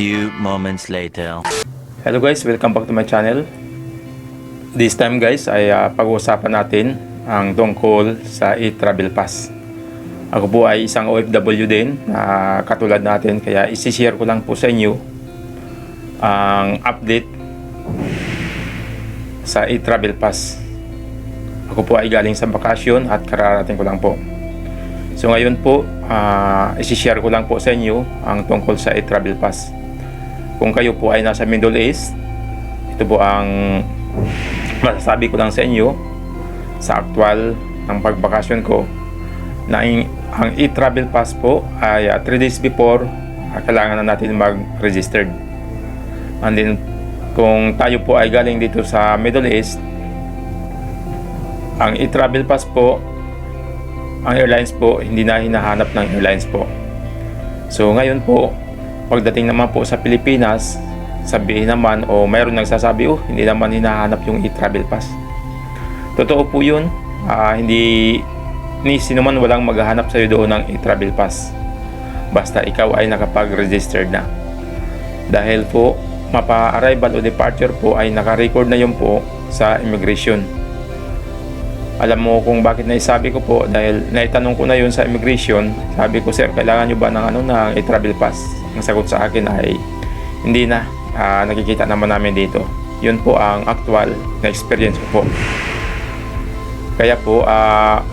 few moments later. Hello guys, welcome back to my channel. This time guys ay ah, pag-uusapan natin ang tungkol sa e-travel pass. Ako po ay isang OFW din na katulad natin kaya isi-share ko lang po sa inyo ang update sa e-travel pass. Ako po ay galing sa bakasyon at kararating ko lang po. So ngayon po, ah, isi-share ko lang po sa inyo ang tungkol sa e-travel pass. Kung kayo po ay nasa Middle East, ito po ang masasabi ko lang sa inyo sa actual ng pagbakasyon ko na ang e-travel pass po ay 3 days before ah, kailangan na natin mag-registered. And then kung tayo po ay galing dito sa Middle East, ang e-travel pass po, ang airlines po, hindi na hinahanap ng airlines po. So ngayon po, pagdating naman po sa Pilipinas, sabihin naman o mayroon nagsasabi, oh, hindi naman hinahanap yung e-travel pass. Totoo po yun. Ah, hindi ni sino man walang maghahanap sa'yo doon ng e-travel pass. Basta ikaw ay nakapag-registered na. Dahil po, mapa-arrival o departure po ay naka-record na yun po sa immigration. Alam mo kung bakit naisabi ko po dahil naitanong ko na yun sa immigration. Sabi ko, sir, kailangan nyo ba ng ano ng e-travel pass? Ang sagot sa akin ay hindi na. Ah, nakikita naman namin dito. Yun po ang actual na experience ko po. Kaya po, ah,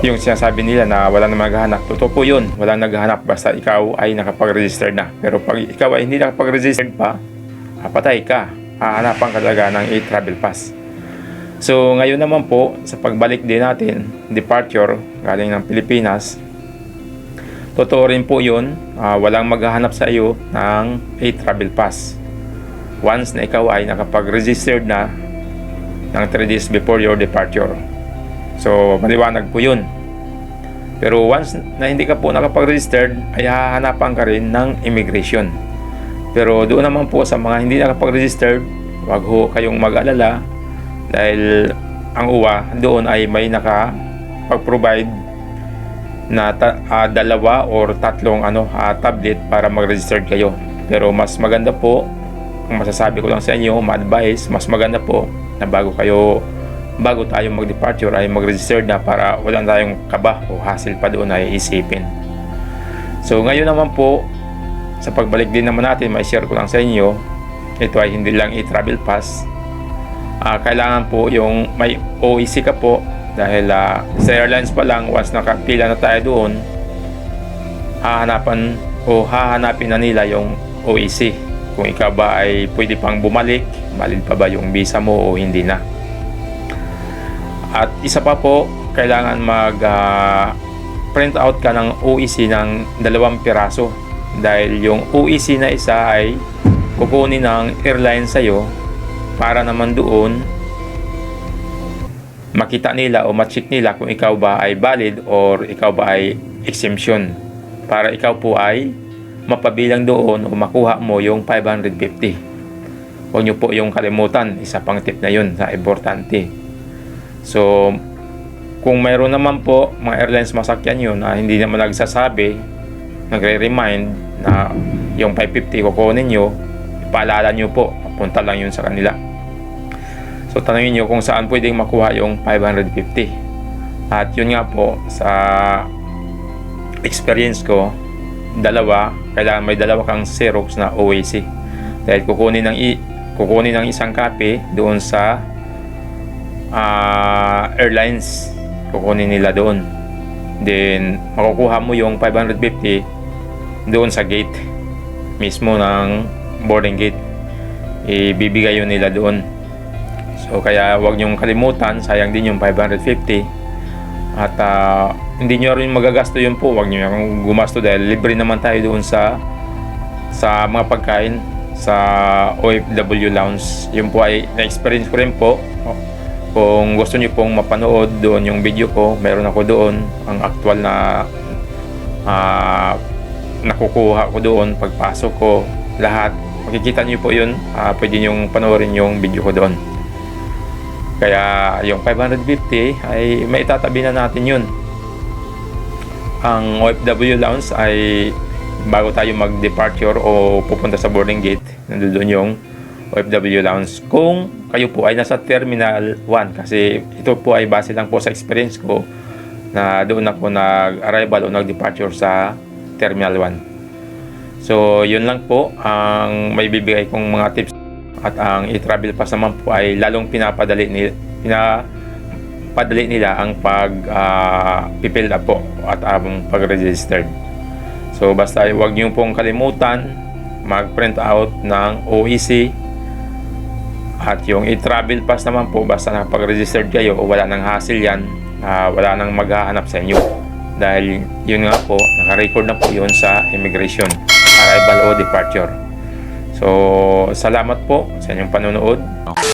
yung sinasabi nila na wala na maghahanap, totoo po yun. Wala naghahanap basta ikaw ay nakapag-register na. Pero pag ikaw ay hindi nakapag-register pa, ah, patay ka. Hahanapan ka talaga ng e-travel pass. So ngayon naman po, sa pagbalik din natin, departure galing ng Pilipinas, totoo rin po yun, ah, walang maghahanap sa iyo ng e-travel pass. Once na ikaw ay nakapag-registered na ng 3 days before your departure. So maliwanag po yun. Pero once na hindi ka po nakapag-registered, ay hahanapan ka rin ng immigration. Pero doon naman po sa mga hindi nakapag-registered, wag ho kayong mag-alala dahil ang UWA doon ay may nakapag-provide na ta- ah, dalawa or tatlong ano ah, tablet para mag-register kayo. Pero mas maganda po, ang masasabi ko lang sa inyo, ma-advise, mas maganda po na bago kayo bago tayo mag-departure ay mag-register na para wala tayong kaba o hassle pa doon ay isipin. So ngayon naman po, sa pagbalik din naman natin, may share ko lang sa inyo, ito ay hindi lang e-travel pass, Ah, kailangan po yung may OEC ka po dahil ah, sa airlines pa lang once nakapila na tayo doon hahanapan o hahanapin na nila yung OEC kung ikaw ba ay pwede pang bumalik valid pa ba yung visa mo o hindi na? At isa pa po kailangan mag ah, print out ka ng OEC ng dalawang piraso. Dahil yung OEC na isa ay kukunin ng airline sa'yo para naman doon makita nila o ma-check nila kung ikaw ba ay valid or ikaw ba ay exemption. Para ikaw po ay mapabilang doon o makuha mo yung 550 huwag nyo po yung kalimutan isa pang tip na yun sa importante. So kung mayroon naman po mga airlines masakyan yun na hindi naman nagsasabi nagre-remind na yung 550 kukunin nyo ipaalala nyo po punta lang yun sa kanila So tanungin nyo kung saan pwedeng makuha yung 550. At yun nga po sa experience ko, dalawa, kailangan may dalawa kang Xerox na OAC. Dahil kukunin ng i kukunin ng isang copy doon sa ah, airlines. Kukunin nila doon. Then makukuha mo yung 550 doon sa gate mismo ng boarding gate. Ibibigay yun nila doon. So kaya wag niyong kalimutan, sayang din yung 550. At ah, hindi niyo rin magagasto yun po, wag niyo yung gumasto dahil libre naman tayo doon sa sa mga pagkain sa OFW Lounge. Yun po ay na-experience ko rin po. Kung gusto niyo pong mapanood doon yung video ko, meron ako doon ang actual na ah, nakukuha ko doon pagpasok ko lahat makikita niyo po yun Ah, pwede niyo panoorin yung video ko doon kaya yung 550 ay maitatabi na natin yun. Ang OFW Lounge ay bago tayo mag-departure o pupunta sa boarding gate, nandoon yung OFW Lounge. Kung kayo po ay nasa Terminal 1, kasi ito po ay base lang po sa experience ko na doon ako nag-arrival o nag-departure sa Terminal 1. So, yun lang po ang may bibigay kong mga tips at ang e-travel pass naman po ay lalong pinapadali ni pinapadali nila ang pag uh, pipil up po at ang pag-registered. So basta huwag niyo pong kalimutan mag-print out ng OEC at yung e-travel pass naman po basta nakapag-registered kayo o wala nang hassle yan ah, wala nang maghahanap sa inyo. Dahil yun nga po naka-record na po yun sa immigration arrival o departure so salamat po sa inyong panonood